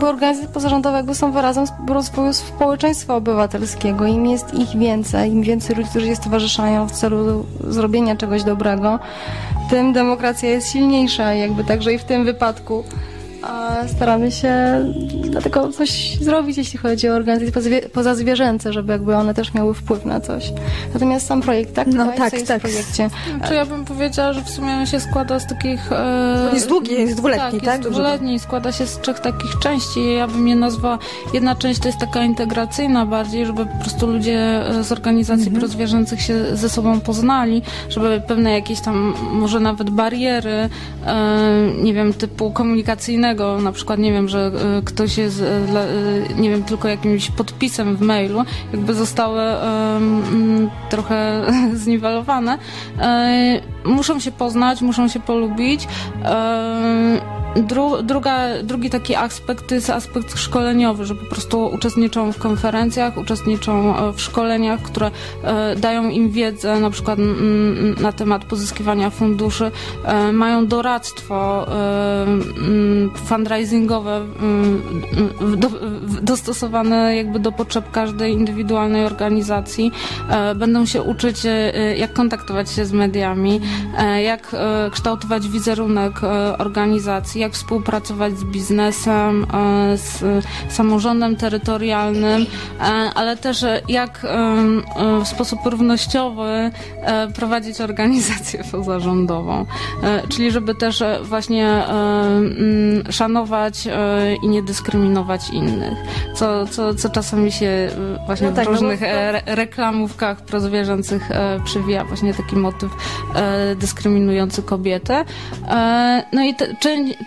jakby organizacje pozarządowe są wyrazem rozwoju społeczeństwa obywatelskiego. Im jest ich więcej, im więcej ludzi, którzy się stowarzyszają w celu zrobienia czegoś dobrego, tym demokracja jest silniejsza, jakby także i w tym wypadku a staramy się dlatego coś zrobić, jeśli chodzi o organizacje pozazwierzęce, żeby jakby one też miały wpływ na coś. Natomiast sam projekt, tak? No tak, tak. W projekcie. Czy ja bym powiedziała, że w sumie on się składa z takich... E, jest długi, jest dwuletni, tak? tak? jest dwuletni, składa się z trzech takich części. Ja bym je nazwała... Jedna część to jest taka integracyjna bardziej, żeby po prostu ludzie e, z organizacji mhm. prozwierzęcych się ze sobą poznali, żeby pewne jakieś tam może nawet bariery, e, nie wiem, typu komunikacyjne na przykład nie wiem, że e, ktoś jest, e, e, nie wiem, tylko jakimś podpisem w mailu, jakby zostały um, trochę zniwelowane. muszą się poznać, muszą się polubić. Um, Dru, druga, drugi taki aspekt to jest aspekt szkoleniowy, że po prostu uczestniczą w konferencjach, uczestniczą e, w szkoleniach, które e, dają im wiedzę na przykład na temat pozyskiwania funduszy, e, mają doradztwo fundraisingowe dostosowane jakby do potrzeb każdej indywidualnej organizacji. Będą się uczyć jak kontaktować się z mediami, jak kształtować wizerunek organizacji, jak współpracować z biznesem, e, z samorządem terytorialnym, e, ale też jak e, w sposób równościowy prowadzić organizację pozarządową. Czyli żeby też właśnie mm, szanować i nie dyskryminować innych. Co, co, co czasami się właśnie no tak, w no różnych no to... reklamówkach prozwierzęcych przywija właśnie taki motyw dyskryminujący kobietę. No i te,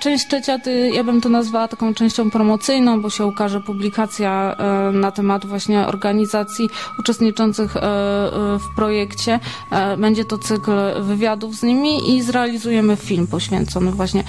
część, trzecia, ja bym to nazwała taką częścią promocyjną, bo się ukaże publikacja e, na temat właśnie organizacji uczestniczących e, e, w projekcie. Będzie to cykl wywiadów z nimi i zrealizujemy film poświęcony właśnie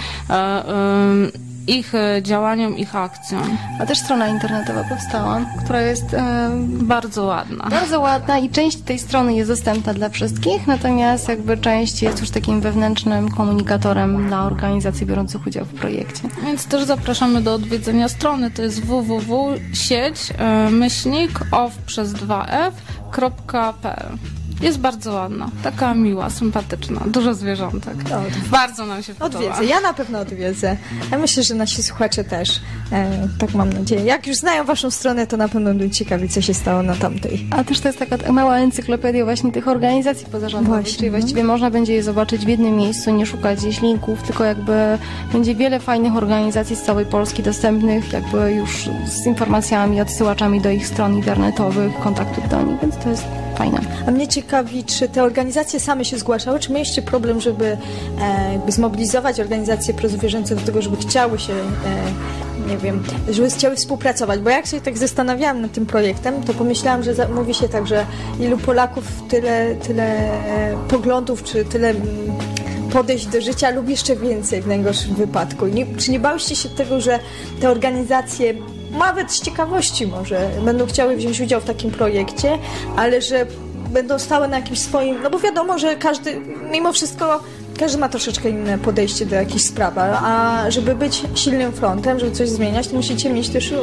ich e, działaniom, ich akcjom. A też strona internetowa powstała, która jest e, bardzo ładna. Bardzo ładna i część tej strony jest dostępna dla wszystkich, natomiast jakby część jest już takim wewnętrznym komunikatorem dla organizacji biorących udział w projekcie. Więc też zapraszamy do odwiedzenia strony, to jest www.sieć e, myślnik off przez 2f.pl jest bardzo ładna, taka miła, sympatyczna, dużo zwierzątek. No, bardzo nam się podoba. Odwiedzę, ja na pewno odwiedzę. Ja myślę, że nasi słuchacze też. E, tak mam nadzieję. Jak już znają waszą stronę, to na pewno będą ciekawi, co się stało na tamtej. A też to jest taka mała encyklopedia właśnie tych organizacji pozarządowych, właśnie, czyli no. właściwie można będzie je zobaczyć w jednym miejscu, nie szukać gdzieś linków, tylko jakby będzie wiele fajnych organizacji z całej Polski dostępnych, jakby już z informacjami, odsyłaczami do ich stron internetowych, kontaktów do nich, więc to jest A mnie ciekawi, czy te organizacje same się zgłaszały, czy mieliście problem, żeby e, jakby zmobilizować organizacje prozwierzęce do tego, żeby chciały się e, nie wiem, żeby chciały współpracować, bo jak się tak zastanawiałam nad tym projektem, to pomyślałam, że za, mówi się tak, że ilu Polaków tyle, tyle e, poglądów, czy tyle m, podejść do życia lub jeszcze więcej w najgorszym wypadku. Nie, czy nie bałyście się tego, że te organizacje nawet z ciekawości może będą chciały wziąć udział w takim projekcie, ale że będą stały na jakimś swoim, no bo wiadomo, że każdy, mimo wszystko każdy ma troszeczkę inne podejście do jakichś spraw, a żeby być silnym frontem, żeby coś zmieniać, to musicie mieć też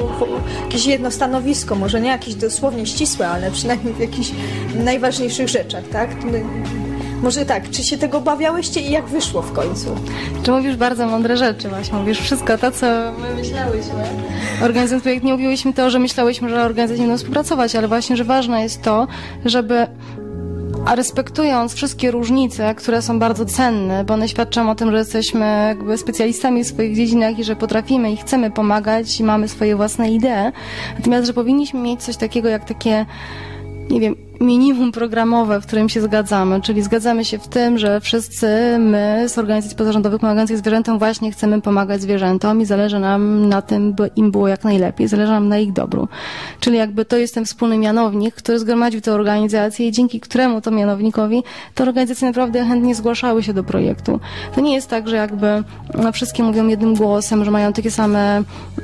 jakieś jedno stanowisko, może nie jakieś dosłownie ścisłe, ale przynajmniej w jakichś najważniejszych rzeczach, tak? Może tak, czy się tego obawiałyście i jak wyszło w końcu? Czy mówisz bardzo mądre rzeczy, właśnie mówisz wszystko to, co my myślałyśmy. Organizując projekt nie mówiłyśmy to, że myślałyśmy, że organizacje będą współpracować, ale właśnie, że ważne jest to, żeby a respektując wszystkie różnice, które są bardzo cenne, bo one świadczą o tym, że jesteśmy jakby specjalistami w swoich dziedzinach i że potrafimy i chcemy pomagać i mamy swoje własne idee, natomiast, że powinniśmy mieć coś takiego jak takie, nie wiem, minimum programowe, w którym się zgadzamy, czyli zgadzamy się w tym, że wszyscy my z organizacji pozarządowych pomagających zwierzętom właśnie chcemy pomagać zwierzętom i zależy nam na tym, by im było jak najlepiej, zależy nam na ich dobru. Czyli jakby to jest ten wspólny mianownik, który zgromadził tę organizację i dzięki któremu to mianownikowi te organizacje naprawdę chętnie zgłaszały się do projektu. To nie jest tak, że jakby no, wszystkie mówią jednym głosem, że mają takie same,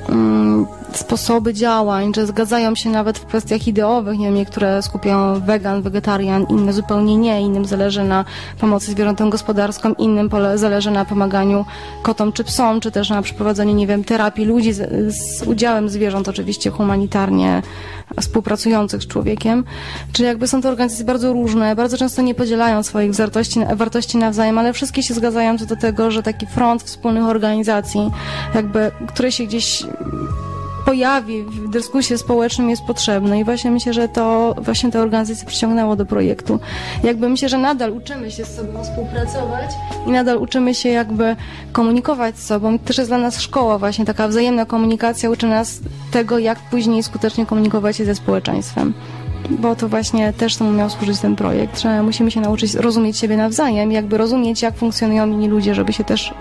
mm, sposoby działań, że zgadzają się nawet w kwestiach ideowych, nie wiem, niektóre skupiają wegan, wegetarian, inne zupełnie nie, innym zależy na pomocy zwierzętom gospodarskim, innym zależy na pomaganiu kotom czy psom, czy też na przeprowadzeniu, nie wiem, terapii ludzi z, z udziałem zwierząt oczywiście humanitarnie współpracujących z człowiekiem. Czyli jakby są to organizacje bardzo różne, bardzo często nie podzielają swoich wartości, wartości nawzajem, ale wszystkie się zgadzają co do tego, że taki front wspólnych organizacji, jakby, które się gdzieś pojawi w dyskusji społecznym jest potrzebne i właśnie myślę, że to właśnie te organizacje przyciągnęło do projektu. Jakby myślę, że nadal uczymy się z sobą współpracować i nadal uczymy się jakby komunikować z sobą. Też jest dla nas szkoła właśnie, taka wzajemna komunikacja uczy nas tego, jak później skutecznie komunikować się ze społeczeństwem bo to właśnie też temu miał służyć ten projekt, że musimy się nauczyć rozumieć siebie nawzajem, jakby rozumieć, jak funkcjonują inni ludzie, żeby się też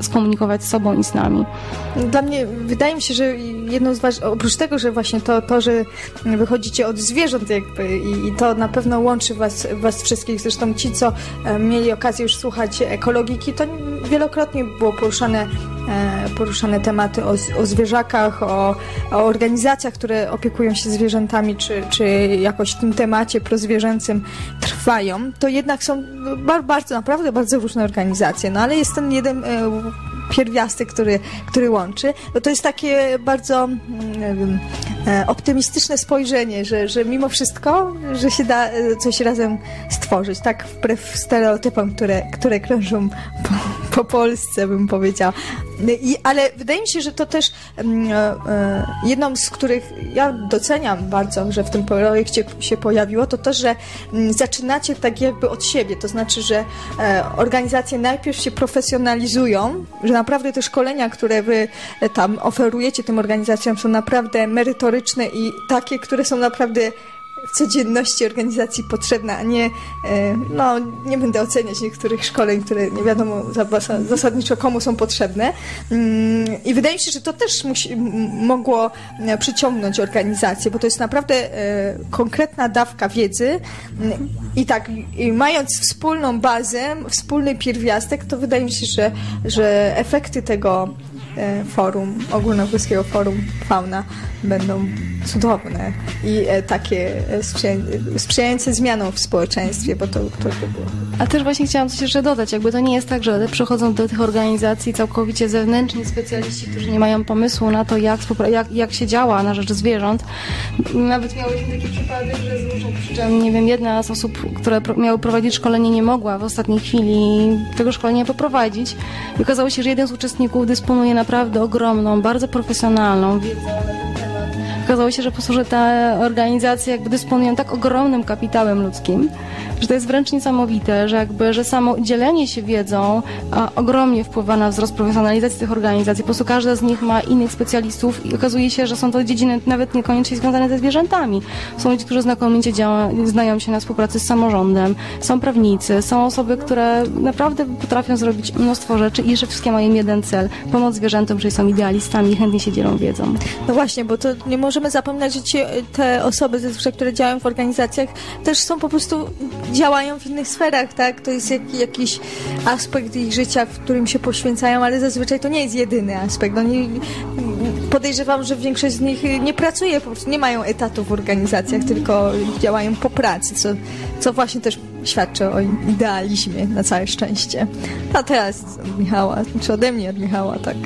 skomunikować z sobą i z nami. Dla mnie, wydaje mi się, że jedną z ważnych, oprócz tego, że właśnie to, to że wychodzicie od zwierząt jakby i, i to na pewno łączy was, was wszystkich, zresztą ci, co e, mieli okazję już słuchać ekologiki, to wielokrotnie było poruszane poruszane tematy o, o zwierzakach, o, o, organizacjach, które opiekują się zwierzętami, czy, czy jakoś w tym temacie prozwierzęcym trwają, to jednak są bardzo, naprawdę bardzo różne organizacje. No ale jest ten jeden e, pierwiastek, który, który łączy, no to jest takie bardzo mm, wiem, e, optymistyczne spojrzenie, że, że mimo wszystko, że się da coś razem stworzyć, tak wbrew stereotypom, które, które krążą po, po Polsce, bym powiedziała. I, ale wydaje mi się, że to też um, e, jedną z których ja doceniam bardzo, że w tym projekcie się pojawiło, to to, że um, zaczynacie tak jakby od siebie. To znaczy, że e, organizacje najpierw się profesjonalizują, że naprawdę te szkolenia, które wy e, tam oferujecie tym organizacjom są naprawdę merytoryczne i takie, które są naprawdę codzienności organizacji potrzebna, a nie, e, no, nie będę oceniać niektórych szkoleń, które nie wiadomo zasadniczo komu są potrzebne. Mm, I wydaje mi się, że to też musi, mogło e, przyciągnąć organizację, bo to jest naprawdę e, konkretna dawka wiedzy i tak, mając wspólną bazę, wspólny pierwiastek, to wydaje mi się, że, że efekty tego forum, ogólnopolskiego forum fauna będą cudowne i e, takie e, sprzyjające zmianom w społeczeństwie, bo to, to, to było. A też właśnie chciałam coś jeszcze dodać, jakby to nie jest tak, że przychodzą do tych organizacji całkowicie zewnętrzni specjaliści, którzy nie mają pomysłu na to, jak, jak, jak się działa na rzecz zwierząt. Nawet miałyśmy taki przypadek, że z różnych przyczyn, nie wiem, jedna z osób, które miały prowadzić szkolenie, nie mogła w ostatniej chwili tego szkolenia poprowadzić. I okazało się, że jeden z uczestników dysponuje naprawdę ogromną, bardzo profesjonalną temat okazało się, że po prostu, że te organizacje jakby dysponują tak ogromnym kapitałem ludzkim, że to jest wręcz niesamowite, że jakby, że samo dzielenie się wiedzą ogromnie wpływa na wzrost profesjonalizacji tych organizacji. Po prostu każda z nich ma innych specjalistów i okazuje się, że są to dziedziny nawet niekoniecznie związane ze zwierzętami. Są ludzie, którzy znakomicie działa, znają się na współpracy z samorządem, są prawnicy, są osoby, które naprawdę potrafią zrobić mnóstwo rzeczy i że wszystkie mają jeden cel, pomoc zwierzętom, czyli są idealistami i chętnie się dzielą wiedzą. No właśnie, bo to nie możemy zapominać, że ci, te osoby, które działają w organizacjach, też są po prostu działają w innych sferach, tak? To jest jak, jakiś aspekt ich życia, w którym się poświęcają, ale zazwyczaj to nie jest jedyny aspekt. Oni, podejrzewam, że większość z nich nie pracuje, po prostu nie mają etatu w organizacjach, tylko działają po pracy, co, co właśnie też świadczy o idealizmie na całe szczęście. A teraz Michała, czy ode mnie od Michała, tak.